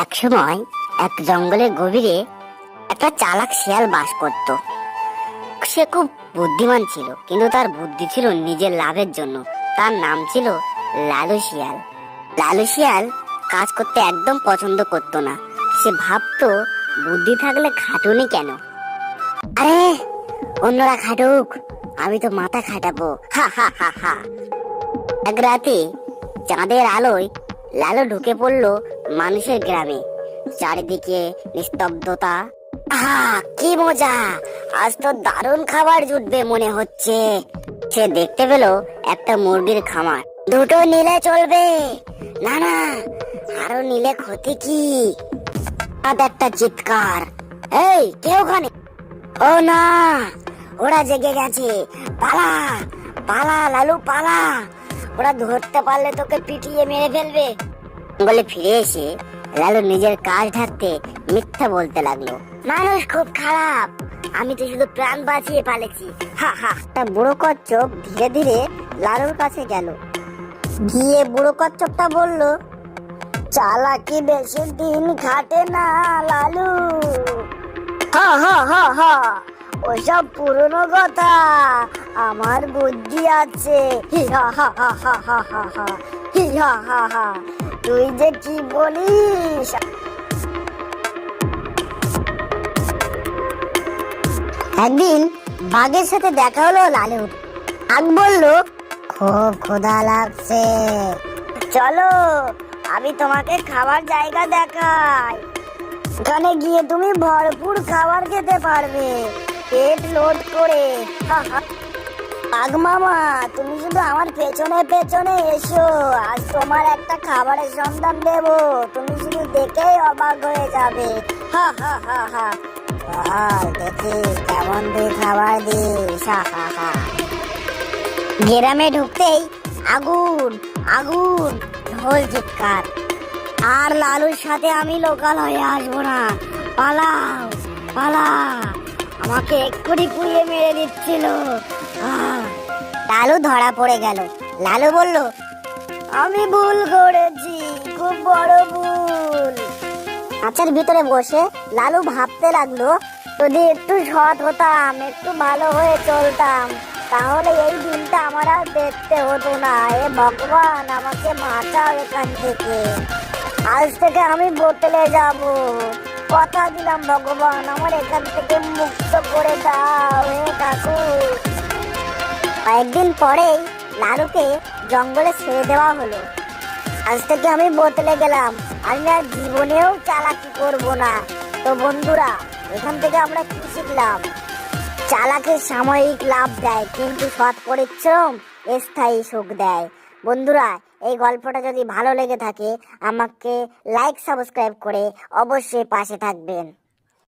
এক সময় এক জঙ্গলের গভীরে একটা চালাক শিয়াল বাস করত। সে খুব বুদ্ধিমান ছিল, কিন্তু তার বুদ্ধি ছিল নিজের লাভের জন্য। তার নাম ছিল লালু শিয়াল। লালু শিয়াল কাজ করতে একদম পছন্দ করতো না। সে ভাবতো, বুদ্ধি থাকলে খাটুনি কেন? আরে, অন্যরা খাটুক, আমি তো মাথা খাটাবো। হা হা হা হা। এক রাতে চাঁদের আলোয় লালু ঢুকে পড়ল মানুষের গ্রামে। চারিদিকে নিস্তব্ধতা। আহা, কি মজা! আজ তো দারুণ খাবার জুটবে মনে হচ্ছে। সে দেখতে পেল একটা মুরগির খামার। দুটো নিলে চলবে। না না, আরও নিলে ক্ষতি কি? আর একটা চিৎকার। এই, কে ওখানে? ও না, ওরা জেগে গেছে। পালা পালা, লালু, পালা। ওরা ধরতে পারলে তোকে পিটিয়ে মেরে ফেলবে। বলে ফিরে এসে লালু নিজের কাজ ঢাকতে মিথ্যা বলতে লাগল। মানুষ খুব খারাপ। আমি তো শুধু প্রাণ বাঁচিয়ে পালেছি। হা হা। বুড়ো কচ্ছপ ধীরে ধীরে লালুর কাছে গেল। গিয়ে বুড়ো কচ্ছপটা বলল, চালাকি বেশি দিন খাটে না, লালু। হা হা হা হা। ওসব পুরনো কথা। আমার বুদ্ধি আছে। তুই যে কি বলিস? একদিন বাঘের সাথে দেখা হলো লালুর। বাঘ বলল, খুব ক্ষুধা লাগছে। চলো, আমি তোমাকে খাবার জায়গা দেখাই। ওখানে গিয়ে তুমি ভরপুর খাবার খেতে পারবে। পেট লোড করে। বাঘ মামা, তুমি শুধু আমার পেছনে পেছনে এসো। আজ তোমার একটা খাবারের সন্ধান দেব। তুমি শুধু দেখেই অবাক হয়ে যাবে। হা হা হা হা। দেখি কেমন তুই খাবার দিস। হা হা হা। গ্রামে ঢুকতেই আগুন আগুন, ঢোল চিৎকার। আর লালুর সাথে আমি লোকাল হয়ে আসব না। পালাও পালা আমাকে এক্ষুনি পুড়িয়ে মেরে দিচ্ছিল। লালু ধরা পড়ে গেল। লালু বলল, আমি ভুল করেছি, খুব বড় ভুল। কাঁচের ভিতরে বসে লালু ভাবতে লাগল, যদি একটু সৎ হতাম, একটু ভালো হয়ে চলতাম, তাহলে এই দিনটা আমার আর দেখতে হতো না। এ ভগবান, আমাকে বাঁচাও এখান থেকে। আজ থেকে আমি বোতলে যাব। কথা দিলাম, ভগবান, আমার এখান থেকে মুক্ত করে দাও, হে ঠাকুর। কয়েকদিন পরেই লালুকে জঙ্গলে ছেড়ে দেওয়া হলো। আজ থেকে আমি বোতলে গেলাম। আমি আর জীবনেও চালাকি করব না। তো বন্ধুরা, এখান থেকে আমরা কি শিখলাম? চালাকের সাময়িক লাভ দেয়, কিন্তু সৎ পরিশ্রম স্থায়ী সুখ দেয়। বন্ধুরা এই গল্পটা যদি ভালো লেগে থাকে আমাকে লাইক সাবস্ক্রাইব করে অবশ্যই পাশে থাকবেন।